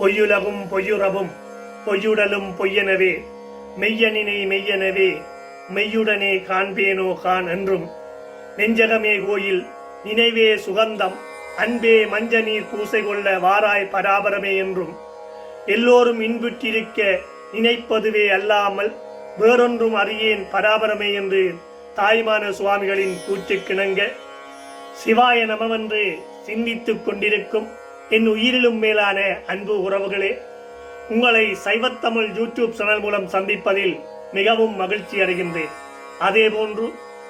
பொய்யுலகும் பொய்யுறவும் பொய்யுடலும் பொய்யெனவே. மெய்யனினை மெய்யெனவே மெய்யுடனே காண்பேனோ கான் என்றும் நெஞ்சகமே கோயில் நினைவே சுகந்தம் அன்பே மஞ்ச நீர் பூசை கொள்ள வாராய் பராபரமே என்றும். எல்லோரும் இன்புற்றிருக்க நினைப்பதுவே அல்லாமல் வேறொன்றும் அறியேன் பராபரமே என்று தாய்மான சுவாமிகளின் கூற்றுக்கிணங்க. சிவாய நமவென்று சிந்தித்துக் கொண்டிருக்கும் என் உயிரிலும் மேலான அன்பு உறவுகளே உங்களை சைவத்தமிழ் யூடியூப் சேனல் மூலம் சந்திப்பதில் மிகவும் மகிழ்ச்சி அடைகின்றேன். அதேபோன்று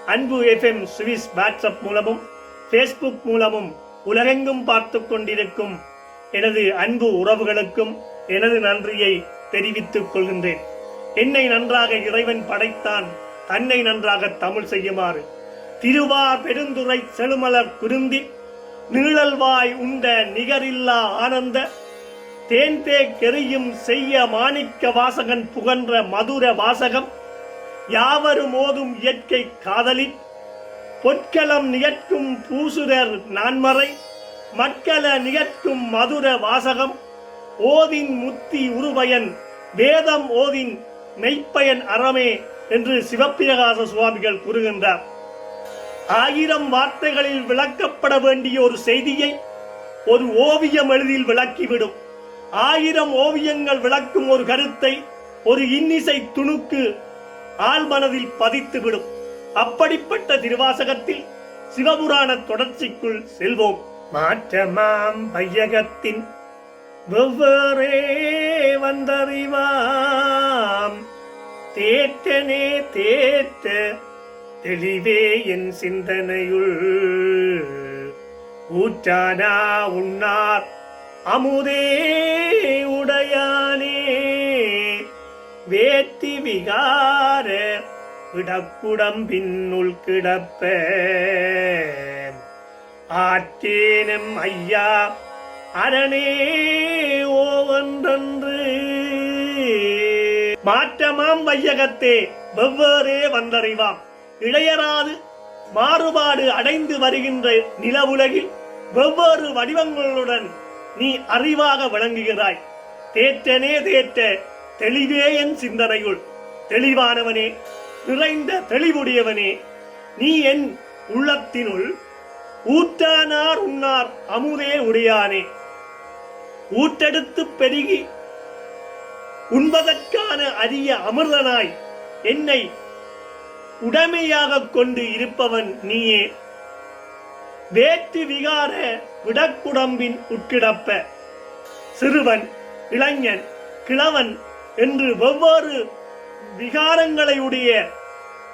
அன்பு எஃப்எம் சுவிஸ் வாட்ஸ்அப் மூலமும் ஃபேஸ்புக் மூலமும் உலகெங்கும் பார்த்து கொண்டிருக்கும் எனது அன்பு உறவுகளுக்கும் எனது நன்றியை தெரிவித்துக் கொள்கின்றேன். என்னை நன்றாக இறைவன் படைத்தான் தன்னை நன்றாக தமிழ் செய்யுமாறு. திருவார் பெருந்துரை செழுமலர் குருந்தி நீழல்வாய் உண்ட நிகரில்லா ஆனந்த தேன்தே கெறியும் செய்ய மாணிக்க வாசகன் புகன்ற மதுர வாசகம் யாவரும் ஓதும் இயற்கை காதலின் பொற்களம் நிகழ்க்கும் பூசுரர் நான்மறை மக்கள நிகழ்க்கும் மதுர வாசகம் ஓதின் முத்தி உருவயன் வேதம் ஓதின் மெய்ப்பயன் அறமே என்று சிவப்பிரகாச சுவாமிகள் கூறுகின்றார். ஆயிரம் வார்த்தைகளில் விளக்கப்பட வேண்டிய ஒரு செய்தியை ஒரு ஓவியம் எளிதில் விளக்கிவிடும். ஆயிரம் ஓவியங்கள் விளக்கும் ஒரு கருத்தை ஒரு இன்னிசை துணுக்கு ஆழ்மனதில் பதித்துவிடும். அப்படிப்பட்ட திருவாசகத்தில் சிவபுராண தொடர்ச்சிக்குள் செல்வோம். மாற்றமாம் பையகத்தின் வெவ்வேறே வந்தறிவாம். தேற்றனே தேற்ற தெளிவே என் சிந்தனையுள். ஊற்றானா உன்னார் அமுதே உடையானே. வேத்தி விகார விடக்குடம் பின்னுள் கிடப்ப. ஆற்றேனும் ஐயா அரணே ஓவன்றன்று. மாற்றமாம் வையகத்தே வெவ்வேறே வந்தறிவாம். இளையராது மாறுபாடு அடைந்து வருகின்ற நிலவுலகில் வெவ்வேறு வடிவங்களுடன் நீ அறிவாக விளங்குகிறாய். தேற்றனே தேற்ற தெளிவே என் சிந்தனையுள். தெளிவானவனே நிறைந்த தெளிவுடையவனே நீ என் உள்ளத்தினுள் ஊற்றானார் உன்னார் அமுதே உடையானே. ஊற்றெடுத்து பெருகி உண்பதற்கான அரிய அமிர்தனாய் என்னை உடைமையாக கொண்டு இருப்பவன் நீயே. வேற்று விகார விடக்குடம்பின் உட்கிடப்ப. சிறுவன் இளைஞன் கிழவன் என்று வெவ்வேறு விகாரங்களையுடைய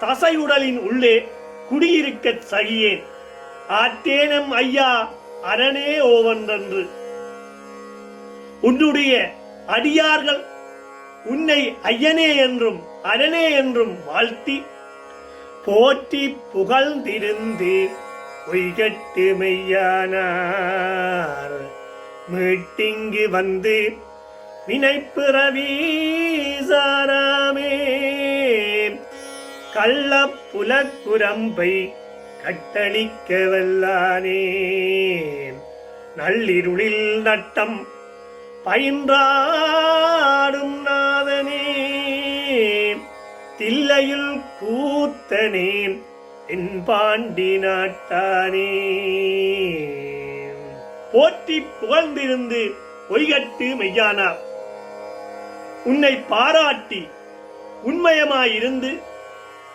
தசையுடலின் உள்ளே குடியிருக்கச் சகியேன். ஆத்தேனம் ஐயா அரணே ஓவன்றன்று உன்னுடைய அடியார்கள் உன்னை ஐயனே என்றும் அரணே என்றும் வாழ்த்தி போற்றி புகழ்ந்திருந்து பொய்கட்டு மெய்யானார். மீட்டிங்கு வந்து வினைப்பிறவி சாராமே கள்ள புலக்குரம்பை கட்டளிக்க வல்லானே நள்ளிருளில் நட்டம் பயின்றாடும் நாதனே. தில்லையில் கூத்தனே என் பாண்டி நாட்டானே. போற்றி புகழ்ந்திருந்து பொய்கட்டு மெய்யானார் உன்னை பாராட்டி உண்மயமாயிருந்து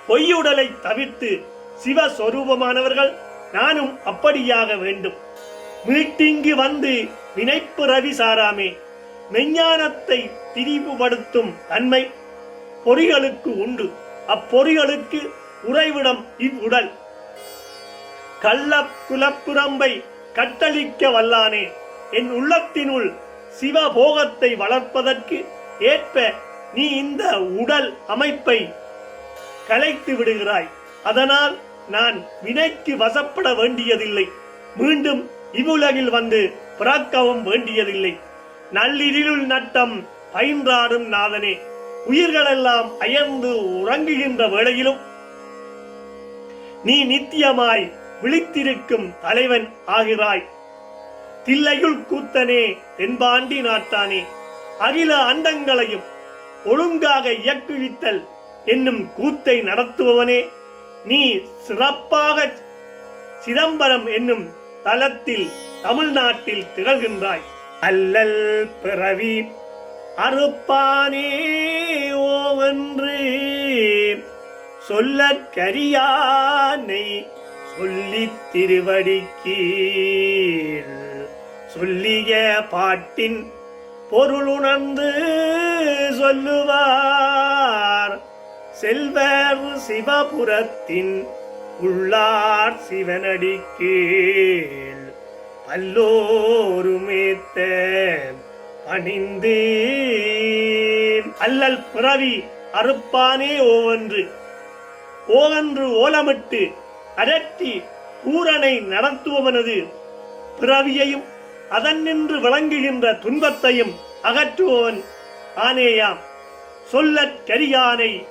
பொய்யுடலை தவிர்த்து சிவஸ்வரூபமானவர்கள் நானும் அப்படியாக வேண்டும். மீட்டிங்கு வந்து வினைப்பு ரவி சாராமே. மெஞ்ஞானத்தை திரிவுபடுத்தும் தன்மை பொறிகளுக்கு உண்டு. அப்பொறிகளுக்கு உறைவிடம் இவ்வுடல். கள்ள குலப்புறம்பை கட்டளிக்க வல்லானே என் உள்ளத்தினுள் சிவபோகத்தை வளர்ப்பதற்கு ஏற்ப நீ இந்த உடல் அமைப்பை கலைத்து விடுகிறாய். அதனால் நான் வினைக்கு வசப்பட வேண்டியதில்லை. மீண்டும் இவ்வுலகில் வந்து பிறக்கவும் வேண்டியதில்லை. நள்ளிருள் நட்டம் பயின்றாடும் நாதனே. உயிர்களெல்லாம் அயர்ந்து உறங்குகின்ற வேளையிலும் நீ நித்தியமாய் விழித்திருக்கும் தலைவன் ஆகிறாய். தில்லையுள் கூத்தனே தென்பாண்டி நாட்டானே அகில அண்டங்களையும் ஒழுங்காக இயக்குவித்தல் என்னும் கூத்தை நடத்துபவனே நீ சிறப்பாக சிதம்பரம் என்னும் தலத்தில் தமிழ்நாட்டில் திகழ்கின்றாய். அல்லல் பிறவி அறுப்பானே ஓவன்று. சொல்லற்கரியானை சொல்லித் திருவடிக்கீழ். சொல்லிய பாட்டின் பொருளுணர்ந்து சொல்லுவார். செல்வர் சிவபுரத்தின் உள்ளார் சிவனடிக்கீழ். பல்லோருமேத்த பணிந்து அல்லல் பிறவி அறுப்பானே ஓவென்று. ஓவென்று ஓலமிட்டு அரட்டி பூரனை நடத்துபவனது. பிறவியையும் அதன் நின்று விளங்குகின்ற துன்பத்தையும் அகற்றுபவன் ஆனேயாம். சொல்லற் கரியானை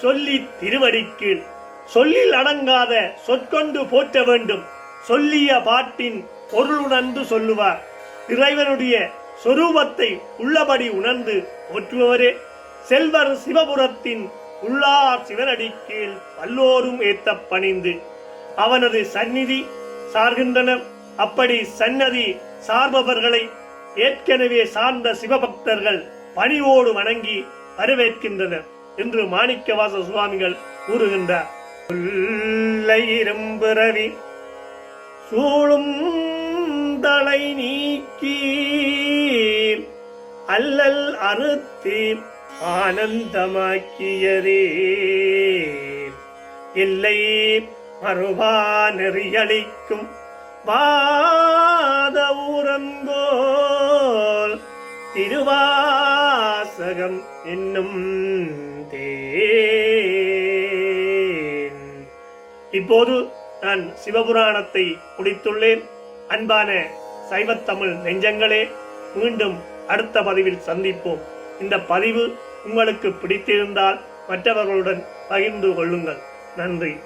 சொல்லி திருவடிக்கு சொல்லில் அடங்காத சொற்கொண்டு போற்ற வேண்டும். சொல்லிய பாட்டின் பொருளுணர்ந்து சொல்லுவார். இறைவனுடைய சொரூபத்தை உள்ளபடி உணர்ந்து போற்றுபவரே செல்வர் சிவபுரத்தின் உள்ளார் சிவனடிக்கீழ் பல்லோரும் ஏத்த பணிந்து. அவனது சந்நிதி சார்கின்றனர் அப்படி சன்னதி சார்பவர்களை ஏற்கனவே சார்ந்த சிவபக்தர்கள் பணிவோடு வணங்கி வரவேற்கின்றனர் என்று மாணிக்கவாச சுவாமிகள் கூறுகின்றார். இரும்பிறவி சூழும் தலை நீக்கி அல்லல் அறுத்தி ஆனந்தமாக்கியரே இல்லை மறுபா நெறியளிக்கும் பாத ஊரங்கோல் திருவாசகம் என்னும் இப்போது நான் சிவபுராணத்தை முடித்துள்ளேன். அன்பான சைவத்தமிழ் நெஞ்சங்களே மீண்டும் அடுத்த பதிவில் சந்திப்போம். இந்த பதிவு உங்களுக்கு பிடித்திருந்தால் மற்றவர்களுடன் பகிர்ந்து கொள்ளுங்கள். நன்றி.